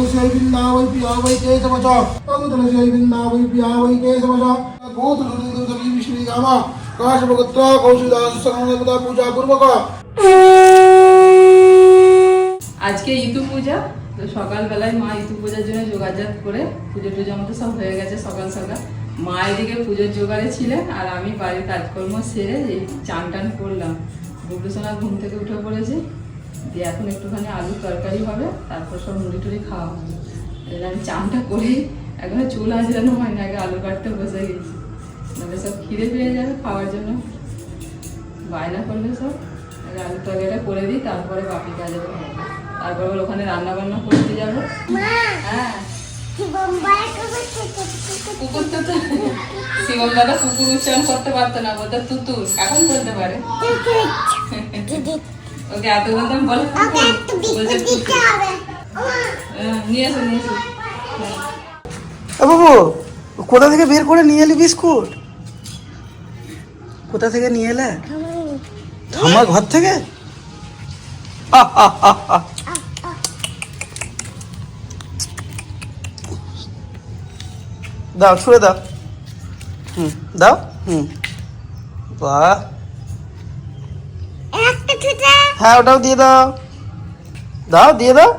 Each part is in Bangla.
तुलसी बिन्दा वै पिया वै केशवच अगु तुलसी बिन्दा वै पिया वै केशवच भूत दुर्दुर्दली विष्णु गामा काशभगत्वा कौशिदास संगमदा पूजा पूर्वक আজকে ইতু পূজা তো সকালবেলায় মা ইতু পূজার জন্য যোগাযোগ করে পুজো টুজো আমাদের সব হয়ে গেছে সকাল সকাল মা এদিকে পুজোর জোগাড়ে ছিলেন আর আমি বাড়ির কাজকর্ম সেরে এই চান টান করলাম বুবলু সোনা ঘুম থেকে উঠে পড়েছে দিয়ে এখন একটুখানি আলু তরকারি হবে তারপর সব মুড়ি টুড়ি খাওয়া হবে। এবার আমি চানটা করে এখনও চুল আজরানো হয় না আগে আলু কাটতে বসে গেছি। নাহলে সব খিদে পেয়ে যাবে খাওয়ার জন্য। বায়না করলে সব আগে আলু তরকারিটা করে দিই তারপরে বাকি কাজে তারপর ওখানে রান্না বান্না করতে যাব। হ্যাঁ। কুকুর তো তো শিবম দাদা কুকুর উচ্চারণ করতে পারতো না বলতে তুতুর এখন বলতে পারে। ওকে এতক্ষণ তো আমি বলে। নিয়ে এসো নিয়ে এসো। বাবু কোথা থেকে বের করে নিয়ে এলি বিস্কুট? কোথা থেকে নিয়ে এলে? আমার ঘর থেকে? আহ, আহ, আহ, আহ। দাও ছুঁড়ে দাও। হুম দাও। হুম। বাহ। হ্যাঁ ওটাও দিয়ে দাও। দাও দিয়ে দাও।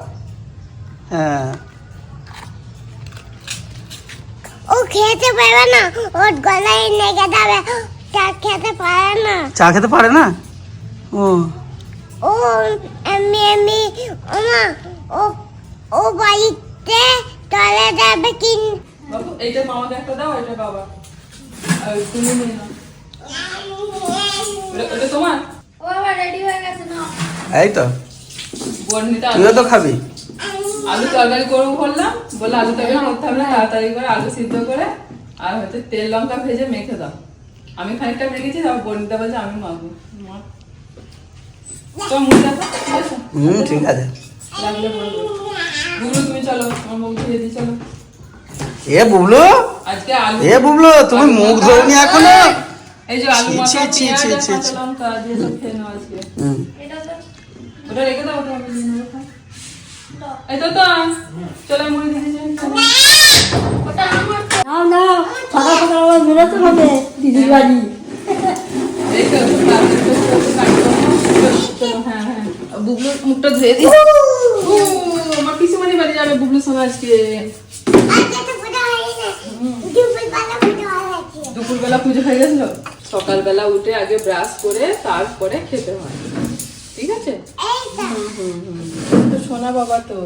হ্যাঁ। ও খেতে পারে না ওর গলায় লেগে যাবে চা খেতে পারে না। চা খেতে পারে না? ও। ও এমনি এমনি ওমা ও ও বাড়িতে চলে যাবে কিন এইটা মামাকে একটা দাও এটা বাবা। তুমি নিয়ে নাও। তোমার? ও আবার রেডি হয়ে গেছে না এই তো। বর্ণিতা তুইও তো খাবি? আলু তরকারি করব বললাম বলে আলু তরকারি করতে হবে না তাড়াতাড়ি করে আলু সিদ্ধ করে আর হচ্ছে তেল লঙ্কা ভেজে মেখে দাও। আমি খানিকটা মেখেছি তারপর বর্ণিতা বলছে আমি মাখবো। ঠিক আছে? হুম ঠিক আছে। লাগলে বলব বুবলু তুমি চলো আমার মুখ ধুয়ে দিই চলো। এ বুবলু? আজকে আলু এ বুবলু তুমি মুখ মাখা- ধোনি এখনও? এই যে আলু মাখা পেঁয়াজ আর কাঁচা লঙ্কা দিয়ে সব খেয়ে নাও আজকে। ওটা রেখে দাও ওটা আমি নিয়ে এই তো তো। চলো মুড়ি দিয়ে দিই নাও নাও। সকাল সকাল আবার বেরোতে হবে দিদির বাড়ি। এই তো, তাড়াতাড়ি করে চলো, কাজকর্ম। চলো, হ্যাঁ, হ্যাঁ। বুবলুর মুখটা ধুয়ে দিই আমার পিসিমণি বাড়ি যাবে বুবলুর সঙ্গে আজকে। দুপুরবেলা পুজো হয়ে গেছিল? সকালবেলা উঠে আগে ব্রাশ করে তারপরে খেতে হয়। ঠিক আছে? এই তো। সোনা বাবা তো।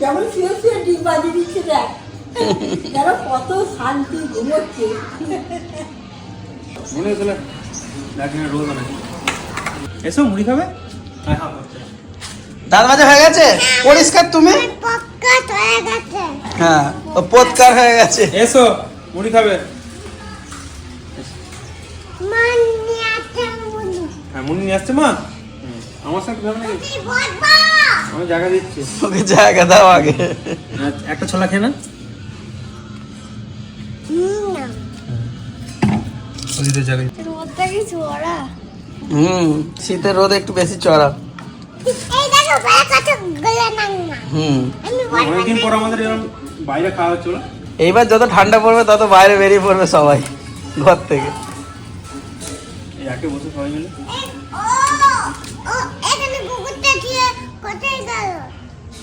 কেমন শুয়ে শুয়ে ডিম বাজিয়ে দিচ্ছে দেখ। যেন কত শান্তি ঘুমোচ্ছে। মনে হয়েছিল রোল এসো মুড়ি খাবে? হ্যাঁ হ্যাঁ দাঁত মাজা হয়ে গেছে? পরিষ্কার তুমি? পক্কা হয়ে হ্যাঁ পৎকার হয়ে গেছে। এসো মুড়ি খাবে মান নিয়ে আসতে নিয়ে আসছে মা? আমার সাথে যাবে নাকি আমি জায়গা দিচ্ছি। ওকে জায়গা দাও আগে। হ্যাঁ, একটা ছোলা খেয়ে না। হুম শীতের রোদ একটু বেশি চড়া এইবার যত ঠান্ডা পড়বে তত বাইরে বেরিয়ে পড়বে সবাই ঘর থেকে। বসে সবাই মিলে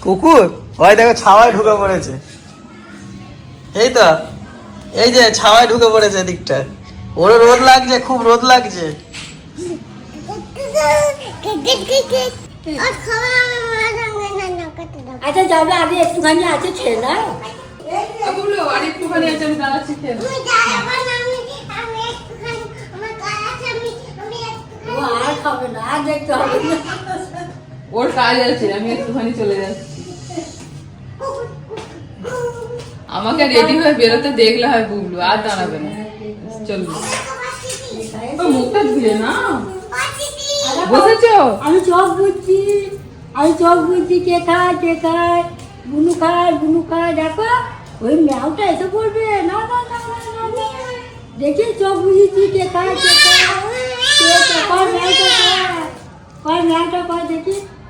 কুকুর? ওই দেখো ছাওয়ায় ঢুকে পড়েছে। এই তো এই যে ছাওয়ায় ঢুকে পড়েছে এদিকটা। ওরও রোদ লাগছে খুব রোদ লাগছে। আচ্ছা যাবে আগে একটুখানি আছে খেয়ে একটুখানি আর খাবে না আর দেখতে হবে না। ওর কাজ আছে, আমি একটুখানি চলে যাচ্ছি। আমাকে রেডি হয়ে বেরোতে দেখলে হয় বুবলু, আর দাঁড়াবে না। চলবে মুখটা ধুয়ে না বুঝছি। আমি বুঝছি কে কে বুনু বুনু ওই না বুঝেছি কে কে ম্যাওটা দেখি।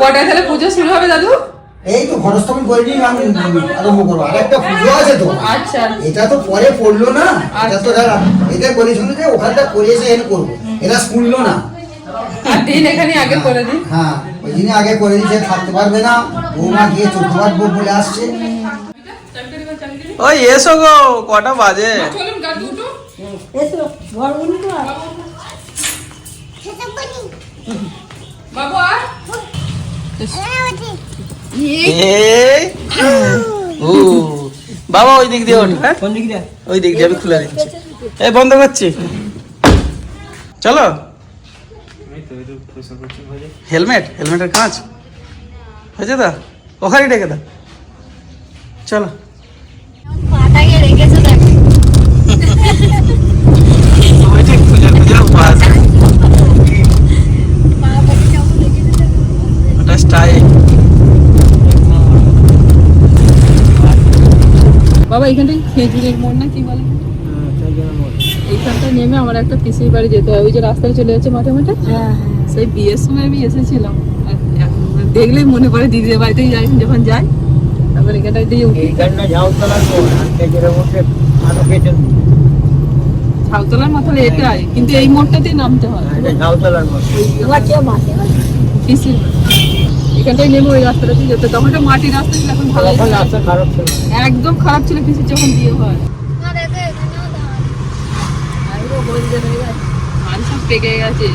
কটা? তাহলে পুজো শুরু হবে দাদু? এই তো ঘরস্থাপন করে নিয়ে আমি আরম্ভ করব। আর একটা পুজো আছে তো। আচ্ছা। এটা তো পরে পড়ল না। এটা তো এটা বলেছিল যে ওখানটা করে এসে এনে করব। এটা শুনলো না। আর দিন এখানে আগে করে দিই হ্যাঁ ওই দিনে আগে করে দিয়েছে থাকতে পারবে না। বৌমা গিয়ে চোদ্দ পারব বলে আসছে। ওই এসো গো কটা বাজে? চলুন গা দুটো। এসো ঘর বাবু আর বাবা ওই দিক দিয়ে ওঠ হ্যাঁ? কোন দিক দিয়ে? ওই দিক দিয়ে আমি খুলে দিচ্ছি। এই বন্ধ করছি। চলো। হেলমেট হেলমেটের কাঁচ হয়েছে দা ওখানে ডেকে দা চলো ওই ঠিক খুঁজে খুঁজে বাস ওটা বাবা এখানটায় খেজুরের মোড় না কি বলে? এইখানটা নেমে আমার একটা পিসির বাড়ি যেতে হবে ওই যে রাস্তায় চলে যাচ্ছে মাঠে মাঠে? হ্যাঁ সেই বিয়ের সময় আমি এসেছিলাম। আর দেখলেই মনে পড়ে দিদিদের বাড়িতেই যাই যখন যাই তারপর এখানটায় দিয়ে উঠি। ঝাউতলার মাথায় এটাই কিন্তু এই মোড়টাতেই নামতে হয়। ঝাউতলার মোড়। তোমার কে মাসে পিসির এখানটায় নেমে ওই রাস্তাটাতে যেতে। তখন একটা মাটির রাস্তা ছিল এখন ভালো রাস্তা খারাপ ছিল। একদম খারাপ ছিল পিসির যখন বিয়ে হয়। ধান সব পেকে গেছে।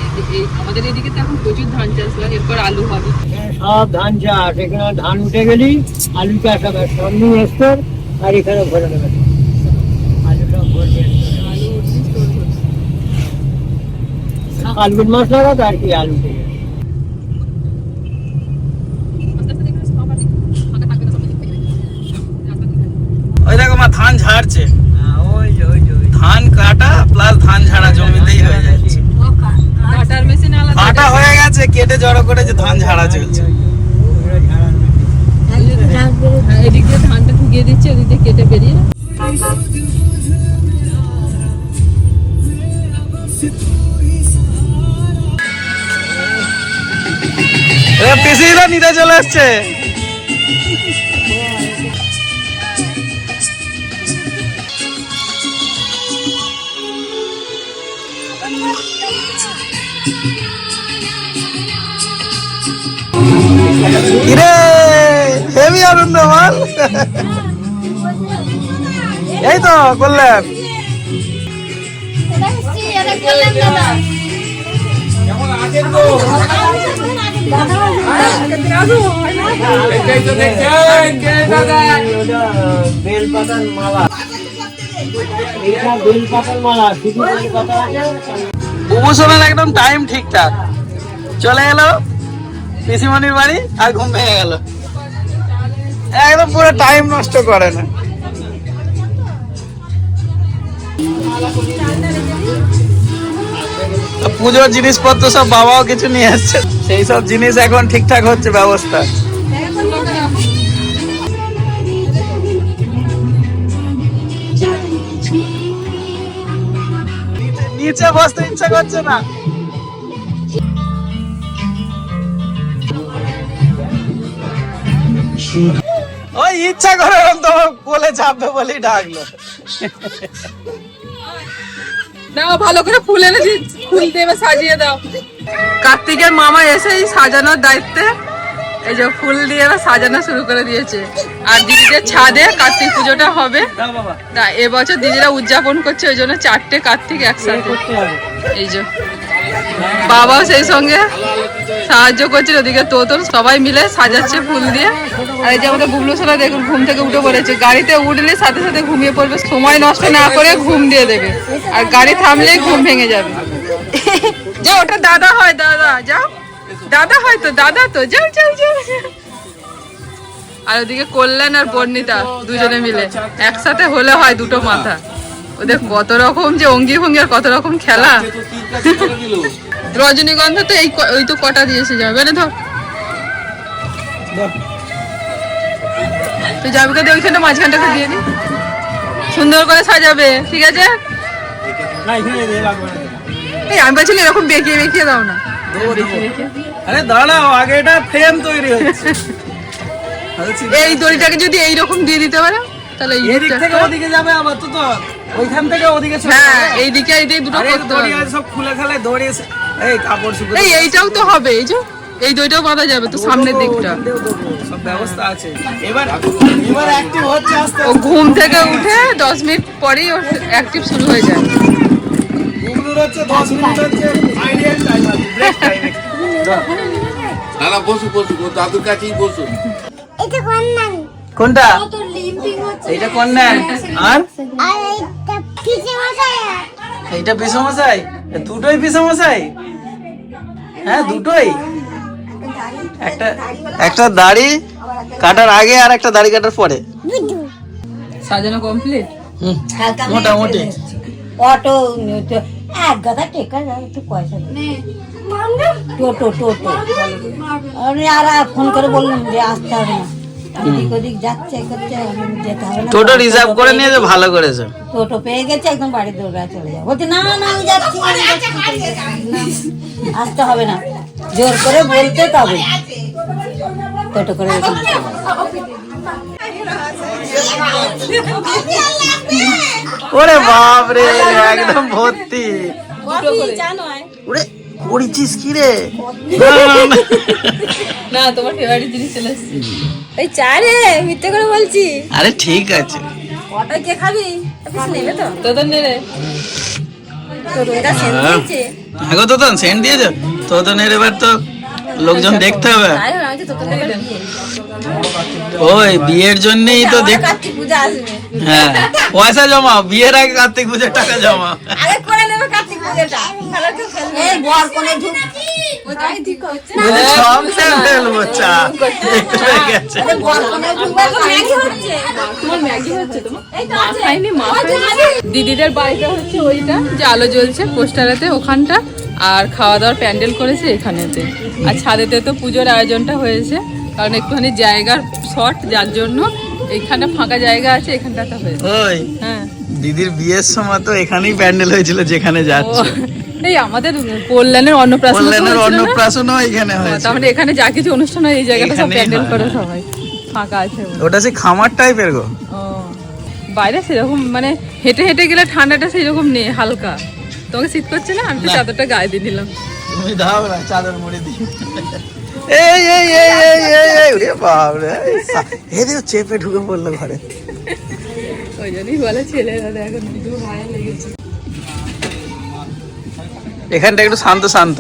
আমাদের এদিকে তো এখন প্রচুর ধান চাষ হয় এরপর আলু হবে। এখানে সব ধান চাষ এখানে ধান উঠে গেলি আলু চাষ হবে সামনে স্তর আর এখানে ভরে নেবে আলু সব ভরবে। আলু উঠছে store করছে। ফাল্গুন লাগাতো আর কি আলু উঠে গেছে ওই দেখো মা ধান ঝাড়ছে হ্যাঁ। ধান কাটা প্লাস ধান ঝাড়া জমিতেই হয়ে যাচ্ছে। কাটার মেশিন আলাদা। কাটা হয়ে গেছে কেটে জড়ো করে যে ধান ঝাড়া চলছে। হ্যাঁ, এদিক দিয়ে ধানটা ঢুকিয়ে দিচ্ছে ওদিক দিয়ে কেটে বেরিয়ে পিসিরা নিতে চলে এসছে। কিরে, হেভি আনন্দ, বল। এই তো, করলেন। ওটা বেল পাতার মালা এটা মালা শুধু বেল পাতা আছে উপাসনার একদম টাইম ঠিকঠাক। চলে গেল পিসিমণির বাড়ি? আর ঘুম ভেঙে গেল। একদম পুরো টাইম নষ্ট করে না। পুজোর জিনিসপত্র সব বাবাও কিছু নিয়ে আসছে। সেই সব জিনিস এখন ঠিকঠাক হচ্ছে ব্যবস্থা। নিচে বসতে ইচ্ছা করছে না। ওই ইচ্ছা করে ওরম তো কোলে চাপবে বলেই ডাকলো। দাও ভালো করে ফুল এনে দি ফুল দেবে সাজিয়ে দাও। কার্তিকের মামা এসেই সাজানোর দায়িত্বে এই যে ফুল দিয়ে এবার সাজানো শুরু করে দিয়েছে। আর দিদিদের ছাদে কার্তিক পুজোটা হবে। তা এবছর দিদিরা উদযাপন করছে ওই জন্য চারটে কার্তিক একসাথে। করতে হবে। এই যে। বাবাও সেই সঙ্গে সাহায্য করছে ওদিকে তোতন সবাই মিলে সাজাচ্ছে ফুল দিয়ে। আর এই যে আমাদের বুবলু সোনা দেখুন, ঘুম থেকে উঠে পড়েছে। গাড়িতে উঠলে সাথে সাথে ঘুমিয়ে পড়বে, সময় নষ্ট না করে ঘুম দিয়ে দেবে। আর গাড়ি থামলেই ঘুম ভেঙে যাবে। যাও ওটা দাদা হয়, দাদা, যাও। দাদা হয় তো, দাদা তো যাও যাও যাও। আর ওদিকে কল্যাণ আর বর্ণিতা দুজনে মিলে। একসাথে হলে হয় দুটো মাথা। ওদের কত রকম যে অঙ্গি ভঙ্গি আর কত রকম খেলা। রজনীগন্ধা তো এই ওই তো কটা দিয়েছে যাবে। না ধর তুই যাবে দিয়ে ওইখানটা মাঝখানটাকে দিয়ে দি। সুন্দর করে সাজাবে ঠিক আছে? এই আমি বলছি এরকম বেঁকিয়ে বেঁকিয়ে দাও না। আরে দাঁড়াও আগে এটা ফ্রেম তৈরি হচ্ছে। এই দড়িটাকে যদি এইরকম দিয়ে দিতে পারো তাহলে এই থেকে ওদিকে যাবে আবার তো তো ওইখান থেকে ওদিকে হ্যাঁ। এইদিকে এইদিকে দুটো করতে হবে আছে সব খুলে খালে দড়ি এই কাপড় শুকিয়ে এই এইটাও তো হবে এই যে এই দড়িটাও বাঁধা যাবে তো সামনের দিকটা। সব ব্যবস্থা আছে। এবার এবার অ্যাক্টিভ হচ্ছে আস্তে ও ঘুম থেকে উঠে দশ মিনিট পরেই ওর অ্যাক্টিভ শুরু হয়ে যায়। হচ্ছে 10 মিনিট হচ্ছে আইডিয়াল টাইম ব্রেক টাইম না না বসু বসু ও দাদুর কাছেই বসুন। এটা কন্যান কোনটা? এইটা কোন নেন? আর? আর এইটা মশাই দুটোই পিসমশাই হ্যাঁ দুটোই। একটা একটা দাড়ি কাটার আগে আর একটা দাড়ি কাটার পরে। সাজানো কমপ্লিট হুম, মোটামুটি। অটো এক গাদা টেকা যায় একটু পয়সা টোটো টোটো। আর ফোন করে বললাম যে আসতে হবে না। এদিক ওদিক যাচ্ছে করছে যেতে হবে না। টোটো রিজার্ভ করে নিয়েছে ভালো করেছে। টোটো পেয়ে গেছে একদম বাড়ি দৌড়া চলে যাবে। বলছে না না আমি যাচ্ছি আসতে হবে না। জোর করে বলতে তবে। টোটো করে। ওরে বাপ রে একদম ভর্তি। ওরে করেছিস কি রে? না, না, না। না তোমার ফেভারিট জিনিস চলে এসেছে এই চা রে মিথ্যে করে বলছি। আরে ঠিক আছে। কটা কে খাবি? অফিস নেবে তো। তো তো নেড়ে তোর এটা সেন্ট দিয়েছে। আগো তো সেন্ট দিয়েছ? তো তো এবার তো লোকজন দেখতে হবে। ওই বিয়ের জন্যই তো দেখ হ্যাঁ। পয়সা জমা বিয়ের আগে কার্তিক পুজোর টাকা জমাও। আরে করে নেবে কার্তিক পূজাটা। এই বর কোনে ঢুক ওটাই ঠিক হচ্ছে বলে সব ফেলব চা একটু গেছে। আরে বর কোনে ঢুকবে তো ম্যাগি হচ্ছে। তোমার ম্যাগি হচ্ছে তোমার মা খাইনি মা। খাইনি দিদিদের বাড়িটা হচ্ছে ওইটা যে আলো জ্বলছে পোস্টারেতে ওখানটা। আর খাওয়া দাওয়ার প্যান্ডেল করেছে এখানেতে। আর ছাদেতে তো পুজোর আয়োজনটা হয়েছে কারণ একটুখানি জায়গার শর্ট যার জন্য এইখানে ফাঁকা জায়গা আছে এখানটাতে হয়েছে। হ্যাঁ। দিদির বিয়ের সময় তো এখানেই প্যান্ডেল হয়েছিল যেখানে যাচ্ছে। এই আমাদের কল্যাণের অন্নপ্রাশন কল্যাণের অন্নপ্রাশনও এখানে হয়েছে। মানে এখানে যা কিছু অনুষ্ঠান হয় এই জায়গাটা সব প্যান্ডেল করে। সবাই। ফাঁকা আছে ওটা সেই খামার টাইপের গো। ও বাইরে সেরকম মানে হেঁটে হেঁটে গেলে ঠান্ডাটা সেরকম নেই হালকা। তোমাকে শীত করছে না? আমি তো। চাদরটা গায়ে দিয়ে দিলাম। তুমি দাও না চাদর মুড়ি দিই এই এই এই এই এই এই ওরে বাপ রে এই দেখো চেপে ঢুকে পড়ল ঘরে। ওই জন্যই বলে ছেলেরা দেখো ভিডিও মায়া লেগেছে। এখানটা একটু শান্ত শান্ত।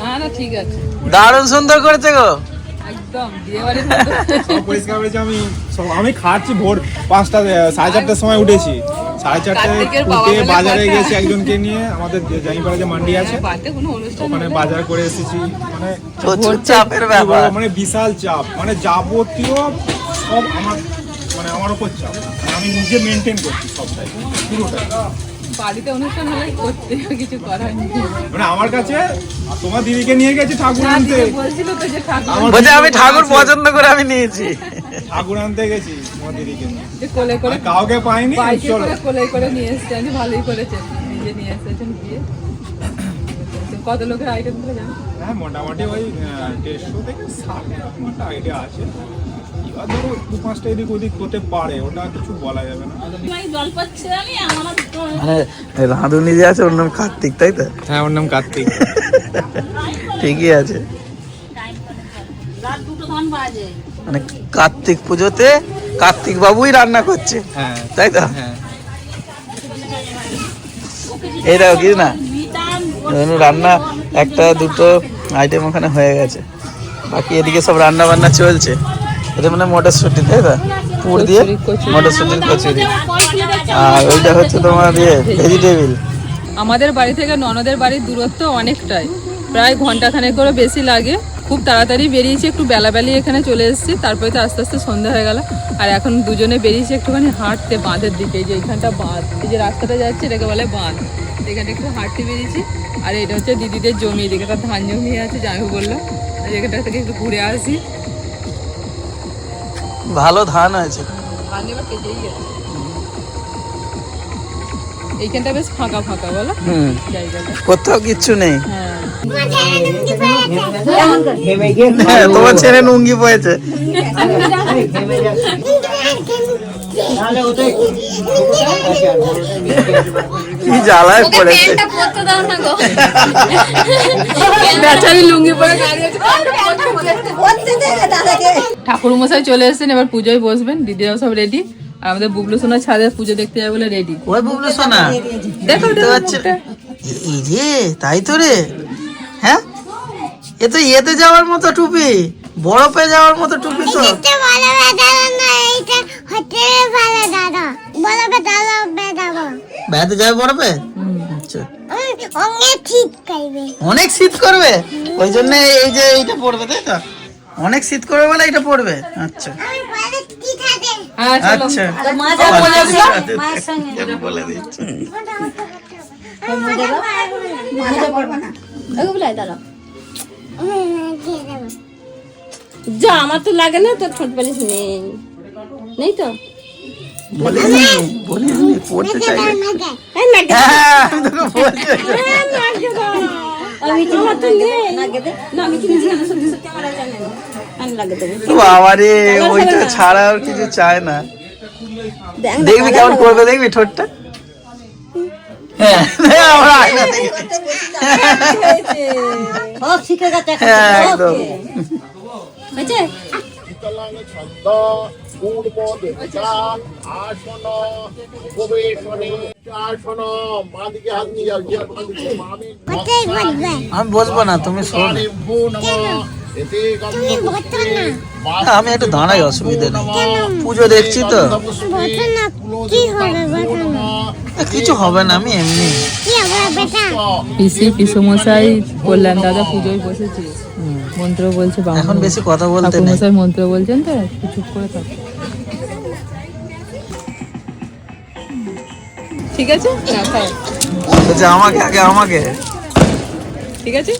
না না ঠিক আছে। দারুণ সুন্দর করেছে গো। একদম। সব পরিষ্কার আমি। সব আমি খাচ্ছি ভোর পাঁচটা সাড়ে চারটার সময় উঠেছি। সাড়ে চারটায় উঠে বাজারে গেছি একজনকে নিয়ে। আমাদের যে জানিপাড়া যে মান্ডি আছে হ্যাঁ, ওখানে বাজার করে এসেছি। মানে চাপের ব্যাপার। মানে বিশাল চাপ। মানে যাবতীয় সব আমার মানে আমার উপর চাপ। মানে আমি নিজে মেনটেন করছি সবটাই পুরোটাই। বাড়িতে অনুষ্ঠান হলে করতে কিছু করার নেই। মানে আমার কাছে তোমার দিদিকে নিয়ে গেছি ঠাকুর আনতে। বলছিল তো যে ঠাকুর আমার বলছে আমি ঠাকুর পছন্দ করে আমি নিয়েছি। ঠাকুর আনতে গেছি তোমার দিদিকে যে কোলে করে কাউকে পাইনি চলো। করে কোলে করে নিয়ে এসছে আমি ভালোই করেছেন নিজে নিয়ে এসেছেন বিয়ে কত লোকের আইটেম করে জানো? হ্যাঁ মোটামুটি ওই দেড়শো থেকে ষাট আইডিয়া আছে। এবার ধরো দু পাঁচটা এদিক ওদিক হতে পারে ওটা কিছু বলা যাবে না। মানে রাঁধুনি যে আছে ওর নাম কার্তিক তাই তো? হ্যাঁ ওর নাম কার্তিক। ঠিকই আছে। মানে কার্তিক পুজোতে কার্তিক বাবুই রান্না করছে। হ্যাঁ। তাই তো? হ্যাঁ। এই দেখো কি না? রান্না একটা দুটো আইটেম ওখানে হয়ে গেছে। বাকি এদিকে সব রান্না বান্না চলছে। এটা মানে মটরশুটি তাই তো? পুর দিয়ে মটরশুটির কচুরি। আর ওইটা হচ্ছে তোমার ইয়ে ভেজিটেবিল আমাদের বাড়ি থেকে ননদের বাড়ির দূরত্ব অনেকটাই। প্রায় ঘণ্টা খানেক করে বেশি লাগে। খুব তাড়াতাড়ি বেরিয়েছি একটু বেলাবেলি এখানে চলে এসেছি। তারপরে তো আস্তে আস্তে সন্ধ্যা হয়ে গেল। আর এখন দুজনে বেরিয়েছি একটুখানি হাঁটতে বাঁধের দিকে। যে এইখানটা বাঁধ এই যে রাস্তাটা যাচ্ছে এটাকে বলে বাঁধ। এখানে একটু হাঁটতে বেরিয়েছি। আর এটা হচ্ছে দিদিদের জমি এদিকে ধান জমি আছে যাই হোক বলল। এখানটা থেকে একটু ঘুরে আসি। ভালো ধান হয়েছে। ধান এবার কেটেই গেছে। এইখানটা বেশ ফাঁকা ফাঁকা বলো? হুম। কোথাও কিচ্ছু নেই। হ্যাঁ। হ্যাঁ তোমার ছেলে নুঙ্গি পয়েছে কি জ্বালায় পড়েছে? বেচারি লুঙ্গি পরে ঠাকুর মশাই চলে এসেছেন এবার পুজোয় বসবেন দিদিরাও সব রেডি আর আমাদের বুবলু সোনা ছাদে পুজো দেখতে যাবে বলে রেডি ওই বুবলু সোনা? দেখো এই রে তাই তো রে। হ্যাঁ? এ তো ইয়েতে যাওয়ার মতো টুপি। বরফে যাওয়ার মতো টুপি তো। বেড়াতে যাবে বরফে? আচ্ছা। ঠিক অনেক শীত করবে? ওই জন্য এই যে এইটা পড়বে তাই তো? অনেক শীত করবে বলে এটা পড়বে? আচ্ছা। হ্যাঁ আচ্ছা। আমি বলে দিচ্ছি যা আমার তো লাগে না তোর ঠোঁট পালিশ নেই। নেই তো? বলিনি বলিনি পড়তে চাইলে। হ্যাঁ আমি তোকে বলছি আমি তো আমার তো নেই। না আমি কিনেছি না সত্যি সত্যি আমার জানি না। আমি লাগে দেবো। বাবা রে ওইটা ছাড়া আর কিছু চায় না। দেখবি কেমন করবে দেখবি ঠোঁটটা? হ্যাঁ। শিখে গেছে হ্যাঁ একদম। শিখে। হয়েছে? আমি বসবো না তুমি শোন। আমি একটু দাঁড়াই অসুবিধা নেই। পুজো দেখছি তো। কিছু হবে না আমি এমনি। বেটা? পিসি পিসমশাই কল্যাণ দাদা পুজোয় বসেছে। মন্ত্র বলছে এখন বেশি কথা বলতে নেই। মশাই মন্ত্র বলছেন তো একটু চুপ করে থাক। ঠিক আছে? না, আমাকে আগে আমাকে। ঠিক আছে?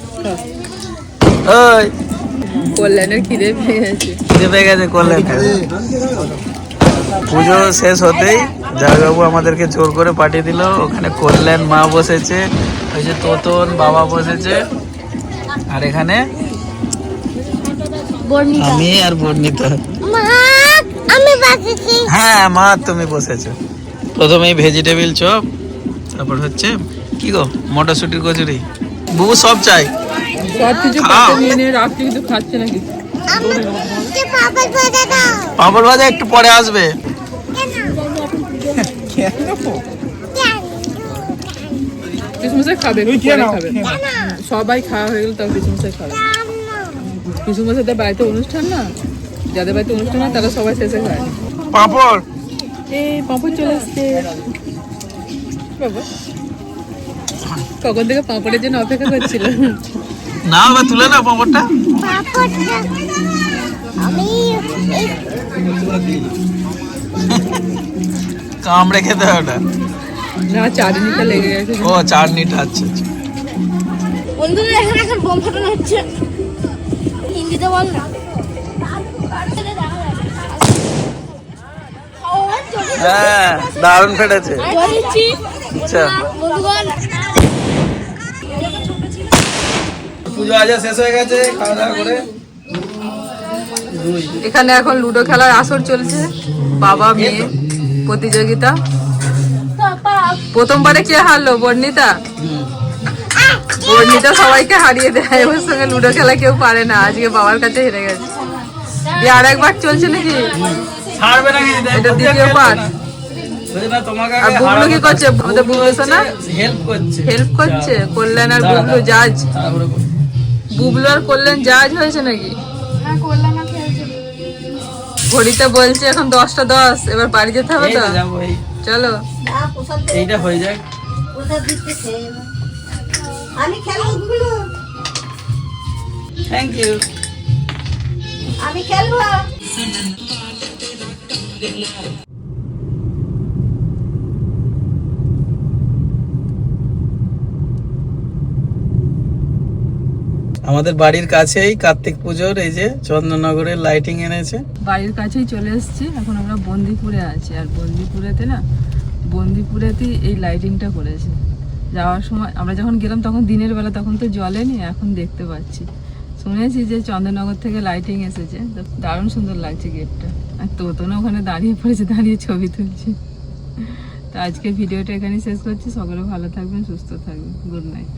ওই কল্যাণের খিদে পেয়ে গেছে। খিদে পেয়ে গেছে কল্যাণ পুজো শেষ হতেই জামাইবাবু আমাদেরকে জোর করে পাঠিয়ে দিল। ওখানে কল্যাণ মা বসেছে ওই যে তোতন বাবা বসেছে। আর এখানে আমি আর বর্ণিতা। মা আমি বাসেছি। হ্যাঁ মা তুমি বসেছো। প্রথমেই ভেজিটেবিল চপ তারপর হচ্ছে কি গো মটরশুটির কচুরি। বুবু সব চাই সব কিছু। পাতে নিয়ে নিয়ে রাখছি কিন্তু খাচ্ছে না কিছু পাঁপড় ভাজা একটু পরে আসবে। কিসমশাই খাবে খাবে। সবাই খাওয়া হয়ে গেল তাও কিসমশাই খাবে। কিসমশাইদের বাড়িতে অনুষ্ঠান না? যাদের বাড়িতে অনুষ্ঠান হয় তারা সবাই শেষে খায়। পাঁপড়। এই পাঁপড় চলে বাবা কখন থেকে পাঁপড়ের জন্য অপেক্ষা করছিল না বা তুলে না পাঁপড়টা। কামড়ে খেতে হয় ওটা না চাটনিটা লেগে গেছে। ও চাটনিটা আচ্ছা আচ্ছা। বন্ধুরা এখানে এখন বোম ফাটানো হচ্ছে। হিন্দিতে বল না। হ্যাঁ দারুণ ফেটেছে। আচ্ছা। বন্ধুগণ পুজো আজ শেষ হয়ে গেছে খাওয়া দাওয়া করে। এখানে এখন লুডো খেলার আসর চলছে। বাবা মেয়ে প্রতিযোগিতা। প্রথমবারে কে হারলো? বর্ণিতা? বর্ণিতা সবাইকে হারিয়ে দেয়। ওর সঙ্গে লুডো খেলা কেউ পারে না। আজকে বাবার কাছে হেরে গেছে। দিয়ে আর একবার চলছে নাকি? এটা দ্বিতীয় পার্ট আর বুবলু কি করছে? আমাদের বুবলু হেল্প করছে। হেল্প করছে? কল্যাণ আর বুবলু জাজ। বুবলু আর কল্যাণ জাজ হয়েছে নাকি? ঘড়িতে বলছে এখন দশটা দশ এবার বাড়ি যেতে হবে তো? চলো। এইটা হয়ে যাক। আমি খেলব থ্যাংক ইউ আমি খেলব। আমাদের বাড়ির কাছেই কার্তিক পুজোর, এই যে চন্দননগরের লাইটিং এনেছে। বাড়ির কাছেই চলে এসেছি। এখন আমরা বন্দিপুরে আছি। আর বন্দিপুরেতে না, বন্দিপুরেতেই এই লাইটিংটা করেছে। যাওয়ার সময়, আমরা যখন গেলাম তখন দিনের বেলা তখন তো জ্বলেনি এখন দেখতে পাচ্ছি। শুনেছি যে চন্দননগর থেকে লাইটিং এসেছে। দারুণ সুন্দর লাগছে গেটটা আর তোতনও ওখানে দাঁড়িয়ে পড়েছে, দাঁড়িয়ে ছবি তুলছে। তো আজকে ভিডিওটা এখানেই শেষ করছি। সকলে ভালো থাকবেন, সুস্থ থাকবেন। গুড নাইট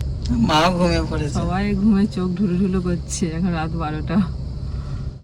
মাও ঘুমিয়ে পড়েছে। সবাই ঘুমে চোখ ঢুলু ঢুলু করছে এখন রাত বারোটা।